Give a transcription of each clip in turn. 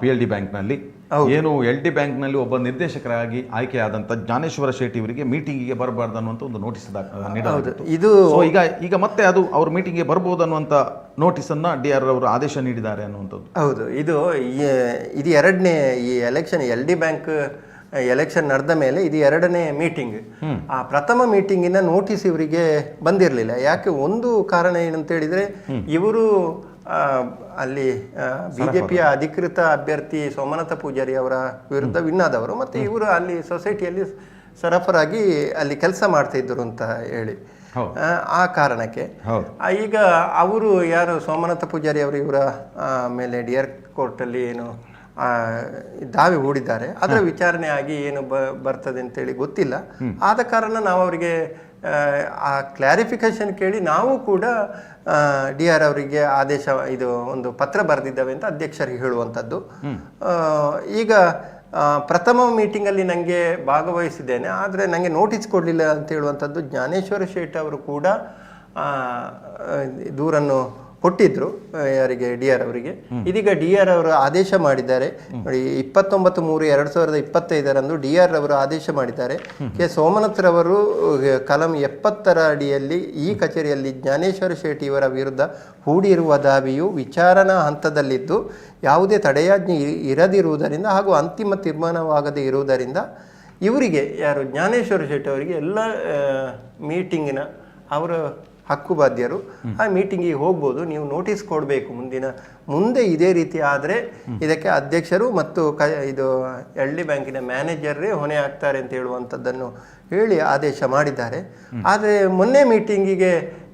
P L D ಬ್ಯಾಂಕ್ನಲ್ಲಿ. ಏನು L D ಬ್ಯಾಂಕ್ನಲ್ಲಿ ಒಬ್ಬ ನಿರ್ದೇಶಕರಾಗಿ ಆಯ್ಕೆಯಾದಂಥ ಜ್ಞಾನೇಶ್ವರ ಶೆಟ್ಟಿ ಅವರಿಗೆ ಮೀಟಿಂಗಿಗೆ ಬರಬಾರ್ದು ಅನ್ನುವಂಥ ಒಂದು ನೋಟಿಸ್ ನೀಡಲಾಗಿತ್ತು. ಇದು ಈಗ ಈಗ ಮತ್ತೆ ಅದು ಅವ್ರ ಮೀಟಿಂಗ್ಗೆ ಬರ್ಬೋದು ಅನ್ನುವಂಥ ನೋಟಿಸನ್ನು ಡಿ ಆರ್ ಅವರು ಆದೇಶ ನೀಡಿದ್ದಾರೆ ಅನ್ನುವಂಥದ್ದು. ಹೌದು. ಇದು ಇದು ಎರಡನೇ ಈ election L D bank election ನಡೆದ ಮೇಲೆ ಇದು ಎರಡನೇ ಮೀಟಿಂಗ್. ಆ ಪ್ರಥಮ ಮೀಟಿಂಗಿನ ನೋಟಿಸ್ ಇವರಿಗೆ ಬಂದಿರಲಿಲ್ಲ. ಯಾಕೆ? ಒಂದು ಕಾರಣ ಏನಂತ ಹೇಳಿದರೆ ಇವರು ಅಲ್ಲಿ ಬಿಜೆಪಿಯ ಅಧಿಕೃತ ಅಭ್ಯರ್ಥಿ ಸೋಮನಾಥ ಪೂಜಾರಿ ಅವರ ವಿರುದ್ಧ ವಿನ್ ಆದವರು ಮತ್ತೆ ಇವರು ಅಲ್ಲಿ ಸೊಸೈಟಿಯಲ್ಲಿ ಸರಫರಾಗಿ ಅಲ್ಲಿ ಕೆಲಸ ಮಾಡ್ತಾ ಇದ್ರು ಅಂತ ಹೇಳಿ. ಆ, ಕಾರಣಕ್ಕೆ. ಈಗ ಅವರು ಯಾರು ಸೋಮನಾಥ ಪೂಜಾರಿ ಅವರು ಇವರ ಮೇಲೆ ಡಿಯರ್ ಕೋರ್ಟಲ್ಲಿ ಏನು ಆ, ದಾವೆ ಹೂಡಿದ್ದಾರೆ ಅದರ ವಿಚಾರಣೆ ಆಗಿ ಏನು ಬರ್ತದೆ ಅಂತೇಳಿ ಗೊತ್ತಿಲ್ಲ. ಆದ ಕಾರಣ ನಾವು ಅವರಿಗೆ ಆ, ಕ್ಲಾರಿಫಿಕೇಶನ್ ಕೇಳಿ ನಾವು ಕೂಡ ಡಿ ಆರ್ ಅವರಿಗೆ ಆದೇಶ ಇದು ಒಂದು ಪತ್ರ ಬರೆದಿದ್ದಾವೆ ಅಂತ ಅಧ್ಯಕ್ಷರಿಗೆ ಹೇಳುವಂಥದ್ದು. ಈಗ ಪ್ರಥಮ ಮೀಟಿಂಗಲ್ಲಿ ನನಗೆ ಭಾಗವಹಿಸಿದ್ದೇನೆ ಆದರೆ ನನಗೆ ನೋಟಿಸ್ ಕೊಡಲಿಲ್ಲ ಅಂತ ಹೇಳುವಂಥದ್ದು ಜ್ಞಾನೇಶ್ವರ ಶೇಟ್ ಅವರು ಕೂಡ ದೂರನ್ನು ಕೊಟ್ಟಿದ್ರು ಯಾರಿಗೆ ಡಿ ಆರ್ ಅವರಿಗೆ. ಇದೀಗ ಡಿ ಆರ್ ಅವರು ಆದೇಶ ಮಾಡಿದ್ದಾರೆ. ನೋಡಿ ಇಪ್ಪತ್ತೊಂಬತ್ತು ಮೂರು ಎರಡು ಸಾವಿರದ ಇಪ್ಪತ್ತೈದರಂದು ಡಿ ಆರ್ ಅವರು ಆದೇಶ ಮಾಡಿದ್ದಾರೆ. ಕೆ ಸೋಮನಾಥ್ ರವರು ಕಲಂ ಎಪ್ಪತ್ತರ ಅಡಿಯಲ್ಲಿ ಈ ಕಚೇರಿಯಲ್ಲಿ ಜ್ಞಾನೇಶ್ವರ ಶೆಟ್ಟಿ ಇವರ ವಿರುದ್ಧ ಹೂಡಿರುವ ದಾವಿಯು ವಿಚಾರಣಾ ಹಂತದಲ್ಲಿದ್ದು ಯಾವುದೇ ತಡೆಯಾಜ್ಞೆ ಇರದಿರುವುದರಿಂದ ಹಾಗೂ ಅಂತಿಮ ತೀರ್ಮಾನವಾಗದೇ ಇರುವುದರಿಂದ ಇವರಿಗೆ ಯಾರು ಜ್ಞಾನೇಶ್ವರ ಶೆಟ್ಟಿ ಅವರಿಗೆ ಎಲ್ಲ ಮೀಟಿಂಗಿನ ಅವರ ಹಕ್ಕುಬಾಧ್ಯರು. ಆ ಮೀಟಿಂಗಿಗೆ ಹೋಗ್ಬೋದು. ನೀವು ನೋಟಿಸ್ ಕೊಡಬೇಕು ಮುಂದಿನ ಮುಂದೆ ಇದೇ ರೀತಿ ಆದರೆ ಇದಕ್ಕೆ ಅಧ್ಯಕ್ಷರು ಮತ್ತು ಕ ಇದು ಹಳ್ಳಿ ಡಿ ಬ್ಯಾಂಕಿನ ಮ್ಯಾನೇಜರೇ ಹೊಣೆ ಆಗ್ತಾರೆ ಅಂತ ಹೇಳುವಂಥದ್ದನ್ನು ಹೇಳಿ ಆದೇಶ ಮಾಡಿದ್ದಾರೆ. ಆದರೆ ಮೊನ್ನೆ ಮೀಟಿಂಗಿಗೆ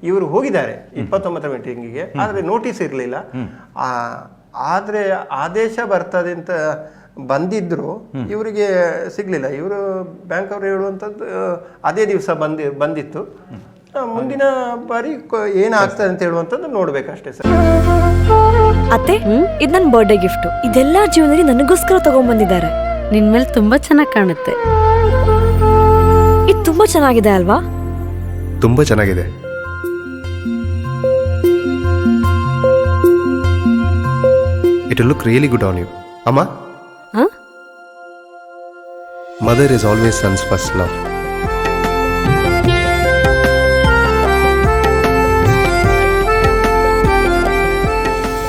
ಇವರು ಹೋಗಿದ್ದಾರೆ ಇಪ್ಪತ್ತೊಂಬತ್ತರ ಮೀಟಿಂಗಿಗೆ. ಆದರೆ ನೋಟಿಸ್ ಇರಲಿಲ್ಲ. ಆದರೆ ಆದೇಶ ಬರ್ತದೆ ಅಂತ ಬಂದಿದ್ರು ಇವರಿಗೆ ಸಿಗ್ಲಿಲ್ಲ. ಇವರು ಬ್ಯಾಂಕ್ ಅವರು ಹೇಳುವಂಥದ್ದು ಅದೇ ದಿವಸ ಬಂದಿ ಬಂದಿತ್ತು. ಮುಂದಿನ ಬಾರಿ ಕ- ಏನಾಗ್ತದೆ ಅಂತ ಹೇಳುವಂಥದ್ದು ನೋಡ್ಬೇಕಷ್ಟೇ ಸರ್. ಅತ್ತೆ ಇದು ನನ್ನ ಬರ್ಡೇ ಗಿಫ್ಟ್ ಇದೆಲ್ಲ ಜೀವನದಲ್ಲಿ ನನಗೋಸ್ಕರ ತಗೊಂಡ್ಬಂದಿದ್ದಾರೆ ನಿನ್ ಮೇಲೆ ತುಂಬಾ ಚೆನ್ನಾಗಿ ಕಾಣುತ್ತೆ. ಇದು ತುಂಬಾ ಚೆನ್ನಾಗಿದೆ ಅಲ್ವಾ? ತುಂಬಾ ಚೆನ್ನಾಗಿದೆ. It look really good on you ಅಮ್ಮ? ಹ? Mother is always son's first love